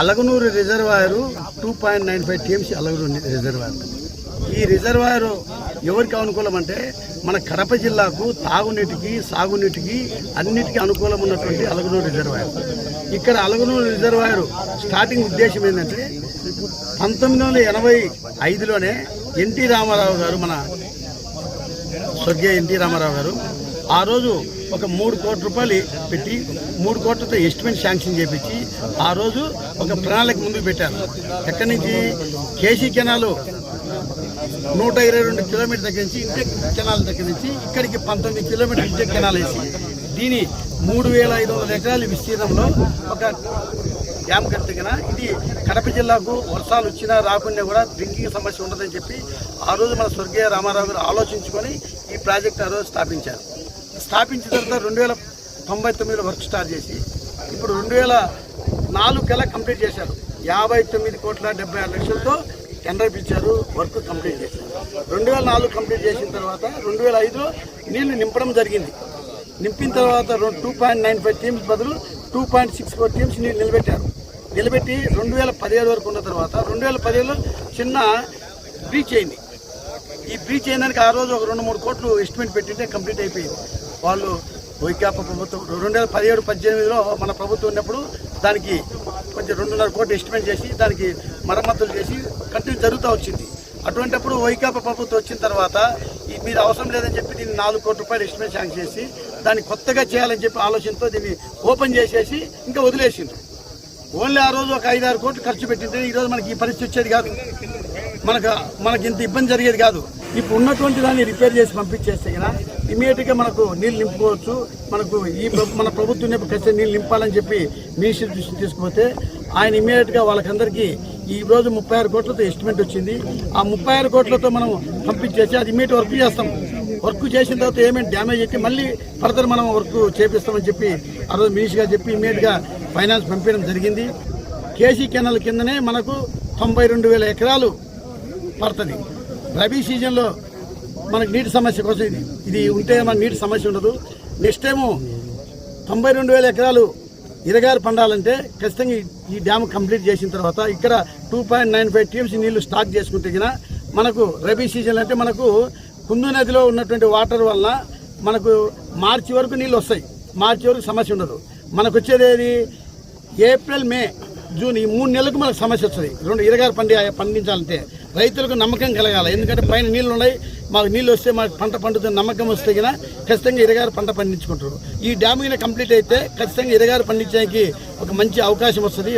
Alaganur reservoir two point nine five TMC Alaganur reservoir. ఈ reservoir ఎవరికి అనుకూలం అంటే మన కడప జిల్లాకు తాగునీటికి సాగునీటికి అన్నిటికీ అనుకూలం ఉన్నటువంటి అలగనూరు రిజర్వాయర్. ఇక్కడ అలగనూరు రిజర్వాయర్ స్టార్టింగ్ ఉద్దేశం ఏంటంటే పంతొమ్మిది వందల ఎనభై ఐదులోనే ఎన్టీ రామారావు గారు మన స్వర్గీయ ఎన్టీ రామారావు గారు ఆ రోజు ఒక మూడు కోట్ల రూపాయలు పెట్టి మూడు కోట్లతో ఎస్టిమేట్ శాంక్షన్ చేపించి ఆ రోజు ఒక ప్రణాళిక ముందుకు పెట్టారు. ఎక్కడి నుంచి? కేసీ కెనాలు నూట ఇరవై రెండు కిలోమీటర్ దగ్గర నుంచి ఇంటెక్ కెనాల్ దగ్గర నుంచి ఇక్కడికి పంతొమ్మిది కిలోమీటర్ ఇంటెక్ కెనాల్ వేసి దీని మూడు వేల ఐదు వందల ఎకరాల విస్తీర్ణంలో ఒక డ్యామ్ కట్టుకున ఇది కడప జిల్లాకు వర్షాలు వచ్చినా రాకుండా కూడా డ్రింకింగ్ సమస్య ఉండదని చెప్పి ఆ రోజు మన స్వర్గీయ రామారావు గారు ఆలోచించుకొని ఈ ప్రాజెక్ట్ ఆ రోజు స్థాపించారు. స్థాపించిన తర్వాత రెండు వేల తొంభై తొమ్మిదిలో వర్క్ స్టార్ట్ చేసి ఇప్పుడు రెండు వేల నాలుగు కల్లా కంప్లీట్ చేశారు. యాభై తొమ్మిది కోట్ల డెబ్బై ఆరు లక్షలతో టెండర్ పిచ్చారు వర్క్ కంప్లీట్ చేశారు. రెండు వేల నాలుగు కంప్లీట్ చేసిన తర్వాత రెండు వేల ఐదులో నీళ్ళు నింపడం జరిగింది. నింపిన తర్వాత two point nine five TMCs బదులు two point six four TMCs నీళ్ళు నిలబెట్టారు. నిలబెట్టి రెండు వేల పదిహేడు వరకు ఉన్న తర్వాత రెండు వేల పదిహేడులో చిన్న బ్రీచ్ అయింది. ఈ బ్రీచ్ అయినానికి ఆ రోజు ఒక రెండు మూడు కోట్లు ఎస్టిమేట్ పెట్టింటే కంప్లీట్ అయిపోయింది. వాళ్ళు వైకాపా ప్రభుత్వం రెండు వేల పదిహేడు పద్దెనిమిదిలో మన ప్రభుత్వం ఉన్నప్పుడు దానికి కొంచెం రెండున్నర కోట్లు ఎస్టిమేట్ చేసి దానికి మరమ్మతులు చేసి కంటిన్యూ జరుగుతూ వచ్చింది. అటువంటిప్పుడు వైకాపా ప్రభుత్వం వచ్చిన తర్వాత ఈ మీరు అవసరం లేదని చెప్పి దీన్ని నాలుగు కోట్ల రూపాయలు ఎస్టిమేట్ శాంక్షన్ చేసి దాన్ని కొత్తగా చేయాలని చెప్పి ఆలోచనతో దీన్ని ఓపెన్ చేసేసి ఇంకా వదిలేసిండ్రు. ఓన్లీ ఆ రోజు ఒక ఐదారు కోట్లు ఖర్చు పెట్టింటే ఈరోజు మనకి ఈ పరిస్థితి వచ్చేది కాదు. మనకు మనకి ఇంత ఇబ్బంది జరిగేది కాదు. ఇప్పుడు ఉన్నటువంటి దాన్ని రిపేర్ చేసి పంపించేస్తే కదా ఇమీడియట్గా మనకు నీళ్ళు నింపుకోవచ్చు. మనకు ఈ మన ప్రభుత్వం ఉన్నప్పుడు ఖచ్చితంగా నీళ్ళు నింపాలని చెప్పి మినిస్టర్ దృష్టి తీసుకుపోతే ఆయన ఇమీడియట్గా వాళ్ళకందరికీ ఈ రోజు ముప్పై ఆరు కోట్లతో ఎస్టిమేట్ వచ్చింది. ఆ ముప్పై ఆరు కోట్లతో మనం పంపించేసి అది ఇమీడియట్ వర్క్ చేస్తాం. వర్క్ చేసిన తర్వాత ఏమేమి డ్యామేజ్ అయితే మళ్ళీ ఫర్దర్ మనం వర్క్ చేపిస్తామని చెప్పి ఆ రోజు మినిస్టర్ గారు చెప్పి ఇమీడియట్గా ఫైనాన్స్ పంపించడం జరిగింది. కేసీ కెనాల్ కిందనే మనకు తొంభై రెండు వేల ఎకరాలు పడుతుంది. రబీ సీజన్లో మనకు నీటి సమస్య కోసం ఇది. ఇది ఉంటే మన నీటి సమస్య ఉండదు. నెక్స్ట్ టైము తొంభై రెండు వేల ఎకరాలు ఇరగారు పండాలంటే ఖచ్చితంగా ఈ- ఈ డ్యామ్ కంప్లీట్ చేసిన తర్వాత ఇక్కడ two point nine five TMC నీళ్ళు స్టాక్ చేసుకుంటే గిన మనకు రబీ సీజన్ అంటే మనకు కుందు నదిలో ఉన్నటువంటి వాటర్ వల్ల మనకు మార్చి వరకు నీళ్ళు వస్తాయి. మార్చి వరకు సమస్య ఉండదు. మనకు వచ్చేది ఏది? ఏప్రిల్ మే జూన్ ఈ మూడు నెలలకు మనకు సమస్య వస్తుంది. రెండు ఇరగారు పండి పండించాలంటే రైతులకు నమ్మకం కలగాలి. ఎందుకంటే పైన నీళ్ళు ఉన్నాయి. మాకు నీళ్ళు వస్తే మాకు పంట పండుతుంది నమ్మకం వస్తే కదా ఖచ్చితంగా ఇరగారు పంట పండించుకుంటారు. ఈ డ్యామ్ కంప్లీట్ అయితే ఖచ్చితంగా ఇరగారు పండించడానికి ఒక మంచి అవకాశం వస్తుంది.